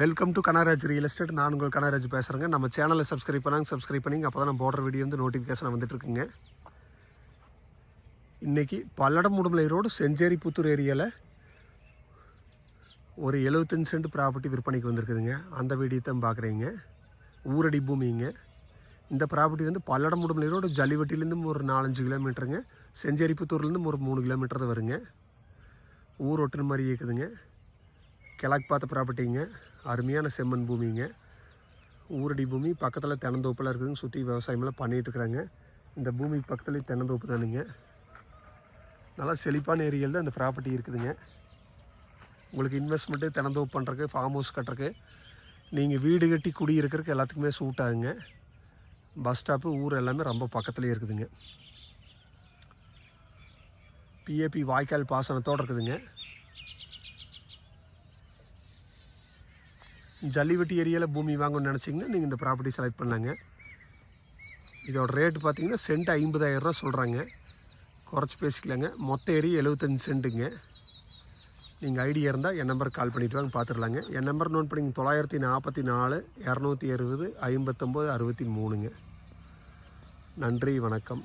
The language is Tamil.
Welcome to Kanaraj real estate நான் உங்கள் கனராஜ் பேசுகிறேங்க நம்ம சேனலை சப்ஸ்கிரைப் பண்ணாங்க சப்ஸ்கிரைப் பண்ணிங்க அப்போ தான் நம்ம போடுற வீடியோ வந்து நோட்டிஃபிகேஷன் வந்துட்டுருக்குங்க. இன்றைக்கி பல்லடம் பல்லடமுடுமலை ரோடு செஞ்சேரி புத்தூர் ஏரியாவில் ஒரு எழுபத்தஞ்சு சென்ட் ப்ராப்பர்ட்டி விற்பனைக்கு வந்திருக்குதுங்க. அந்த வீடியோ தான் பார்க்குறீங்க ஊரடி பூமிங்க. இந்த ப்ராப்பர்ட்டி வந்து பல்லடம் பல்லடமுடுமலை ரோடு ஜல்லிவட்டிலேருந்து ஒரு நாலஞ்சு கிலோமீட்டருங்க செஞ்சேரி புத்தூர்லேருந்து ஒரு மூணு கிலோமீட்டர் தான் வருங்க. ஊர் ஒட்டுன மாதிரி இருக்குதுங்க கிழக்கு பார்த்த ப்ராப்பர்ட்டிங்க அருமையான செம்மண் பூமிங்க. ஊரடி பூமி பக்கத்தில் தென்னந்தோப்பெல்லாம் இருக்குதுங்க சுற்றி விவசாயமெல்லாம் பண்ணிகிட்டு இருக்கிறாங்க. இந்த பூமி பக்கத்துலேயே தென்னந்தோப்பு தானுங்க. நல்லா செழிப்பான ஏரியாவில் தான் இந்த ப்ராப்பர்ட்டி இருக்குதுங்க. உங்களுக்கு இன்வெஸ்ட்மெண்ட்டு தினந்தோப்பு பண்ணுறக்கு ஃபார்ம் ஹவுஸ் கட்டுறக்கு நீங்கள் வீடு கட்டி குடியிருக்கிறதுக்கு எல்லாத்துக்குமே சூட் ஆகுங்க. பஸ் ஸ்டாப்பு ஊர் எல்லாமே ரொம்ப பக்கத்துலேயே இருக்குதுங்க. பிஏபி வாய்க்கால் பாசனத்தோடு இருக்குதுங்க. ஜல்லிவட்டி ஏரியாவில் பூமி வாங்கணும்னு நினச்சிங்கன்னா நீங்கள் இந்த ப்ராப்பர்ட்டி செலக்ட் பண்ணலாங்க இதோட ரேட்டு பார்த்தீங்கன்னா சென்ட் ஐம்பதாயிரரூவா சொல்கிறாங்க குறைச்சி பேசிக்கலாங்க. மொத்த ஏரியா எழுபத்தஞ்சு சென்ட்டுங்க நீங்கள் ஐடியா இருந்தால் என் நம்பருக்கு கால் பண்ணிட்டு வாங்க பார்த்துடலாங்க என் நம்பர் நோட் பண்ணிங்க தொள்ளாயிரத்தி நாற்பத்தி நாலு இரநூத்தி அறுபது ஐம்பத்தொம்போது அறுபத்தி மூணுங்க. நன்றி வணக்கம்.